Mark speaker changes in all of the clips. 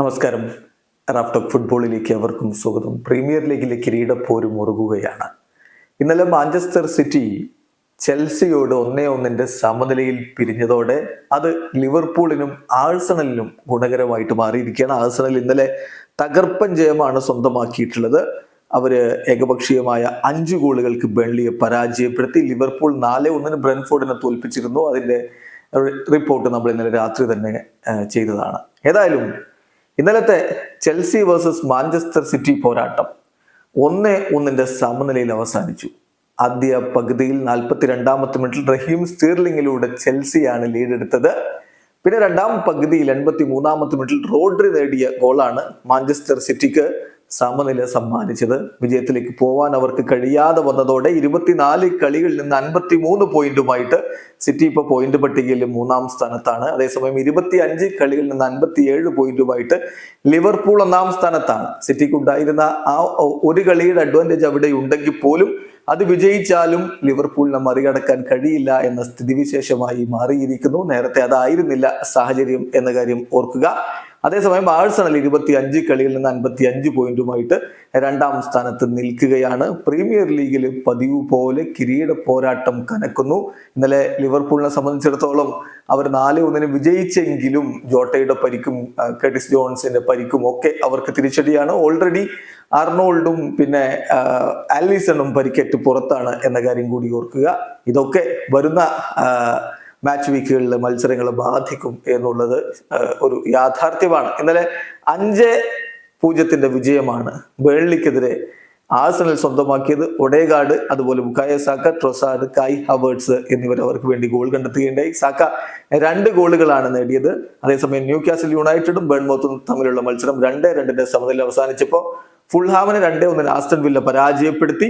Speaker 1: നമസ്കാരം. റാഫ്റ്റോക്ക് ഫുട്ബോളിലേക്ക് അവർക്കും സ്വാഗതം. പ്രീമിയർ ലീഗിലെ കിരീടപ്പോരും മുറുകുകയാണ്. ഇന്നലെ മാഞ്ചസ്റ്റർ സിറ്റി ചെൽസിയോട് ഒന്നേ ഒന്നിന്റെ സമനിലയിൽ പിരിഞ്ഞതോടെ അത് ലിവർപൂളിനും ആഴ്സണലിനും ഗുണകരമായിട്ട് മാറിയിരിക്കുകയാണ്. ആഴ്സണൽ ഇന്നലെ തകർപ്പൻ ജയമാണ് സ്വന്തമാക്കിയിട്ടുള്ളത്. അവർ ഏകപക്ഷീയമായ അഞ്ചു ഗോളുകൾക്ക് ബെള്ളിയെ പരാജയപ്പെടുത്തി ലിവർപൂൾ നാല് ഒന്നിന് ബ്രെൻഫോർഡിനെ തോൽപ്പിച്ചിരുന്നു. അതിന്റെ റിപ്പോർട്ട് നമ്മൾ ഇന്നലെ രാത്രി തന്നെ ചെയ്തതാണ്. ഏതായാലും ഇന്നലത്തെ ചെൽസി വേഴ്സസ് മാഞ്ചസ്റ്റർ സിറ്റി പോരാട്ടം ഒന്ന് ഒന്നിന്റെ സമനിലയിൽ അവസാനിച്ചു. ആദ്യ പകുതിയിൽ നാൽപ്പത്തി രണ്ടാമത്തെ മിനിറ്റിൽ റഹീം സ്റ്റീർലിംഗിലൂടെ ചെൽസിയാണ് ലീഡെടുത്തത്. പിന്നെ രണ്ടാം പകുതിയിൽ എൺപത്തി മൂന്നാമത്തെ മിനിറ്റിൽ റോഡ്രി നേടിയ ഗോളാണ് മാഞ്ചസ്റ്റർ സിറ്റിക്ക്. സമനില സമ്മാനിച്ചത്. വിജയത്തിലേക്ക് പോവാൻ അവർക്ക് കഴിയാതെ വന്നതോടെ ഇരുപത്തിനാല് കളികളിൽ നിന്ന് അൻപത്തി മൂന്ന് പോയിന്റുമായിട്ട് സിറ്റി ഇപ്പോൾ പോയിന്റ് പട്ടികയിൽ മൂന്നാം സ്ഥാനത്താണ്. അതേസമയം ഇരുപത്തി അഞ്ച് കളികളിൽ നിന്ന് അൻപത്തി ഏഴ് പോയിന്റുമായിട്ട് ലിവർപൂൾ ഒന്നാം സ്ഥാനത്താണ്. സിറ്റിക്ക് ഉണ്ടായിരുന്ന ആ ഒരു കളിയുടെ അഡ്വാന്റേജ് അവിടെ ഉണ്ടെങ്കിൽ പോലും അത് വിജയിച്ചാലും ലിവർപൂളിനെ മറികടക്കാൻ കഴിയില്ല എന്ന സ്ഥിതിവിശേഷമായി മാറിയിരിക്കുന്നു. നേരത്തെ അതായിരുന്നില്ല സാഹചര്യം എന്ന കാര്യം ഓർക്കുക. അതേസമയം ആഴ്സണൽ ഇരുപത്തി അഞ്ച് കളിയിൽ നിന്ന് അൻപത്തി അഞ്ച് പോയിന്റുമായിട്ട് രണ്ടാം സ്ഥാനത്ത് നിൽക്കുകയാണ്. പ്രീമിയർ ലീഗിൽ പതിവ് പോലെ കിരീട പോരാട്ടം കനക്കുന്നു. ഇന്നലെ ലിവർപൂളിനെ സംബന്ധിച്ചിടത്തോളം അവർ നാല് ഒന്നിന് വിജയിച്ചെങ്കിലും ജോട്ടയുടെ പരിക്കും ആ, ജോൺസിന്റെ പരിക്കും ഒക്കെ അവർക്ക് തിരിച്ചടിയാണ്. ഓൾറെഡി അർണോൾഡും പിന്നെ ആലിസണും പരിക്കേറ്റ് പുറത്താണ് എന്ന കാര്യം കൂടി ഓർക്കുക. ഇതൊക്കെ വരുന്ന മാച്ച് വീക്കുകളിലെ മത്സരങ്ങൾ ബാധിക്കും എന്നുള്ളത് ഒരു യാഥാർത്ഥ്യമാണ്. ഇന്നലെ അഞ്ച് പൂജ്യത്തിന്റെ വിജയമാണ് ബേൺലിക്കെതിരെ ആഴ്സണൽ സ്വന്തമാക്കിയത് ഒഡേഗാർഡ് അതുപോലെ Bukayo Saka Trossard Kai Havertz എന്നിവർ അവർക്ക് വേണ്ടി ഗോൾ കണ്ടെത്തുകയുണ്ടായി. സാക്ക രണ്ട് ഗോളുകളാണ് നേടിയത്. അതേസമയം ന്യൂ കാസിൽ യുണൈറ്റഡും ബേൺമോത്തും തമ്മിലുള്ള മത്സരം രണ്ട് രണ്ടിന്റെ സമനില അവസാനിച്ചപ്പോൾ ഫുൾഹാമിനെ രണ്ടേ ഒന്നിന് ആസ്റ്റൺ വില്ല പരാജയപ്പെടുത്തി.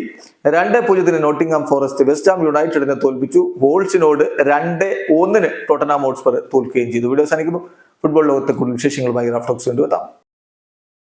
Speaker 1: രണ്ട് പൂജ്യത്തിന് നോട്ടിംഗ്ഹാം ഫോറസ്റ്റ് വെസ്റ്റ് ഹാം യുണൈറ്റഡിനെ തോൽപ്പിച്ചു. വോൾസിനോട് രണ്ട് ഒന്നിന് ടോട്ടനാം ഹോട്ട്സ്പർ തോൽക്കുകയും ചെയ്തു. വീഡിയോ അവസാനിക്കുന്നു ഫുട്ബോൾ ലോകത്തെ കൂടുതൽ വിശേഷങ്ങളുമായി റാഫ്റ്റോക്സ് കൊണ്ടുവെത്താം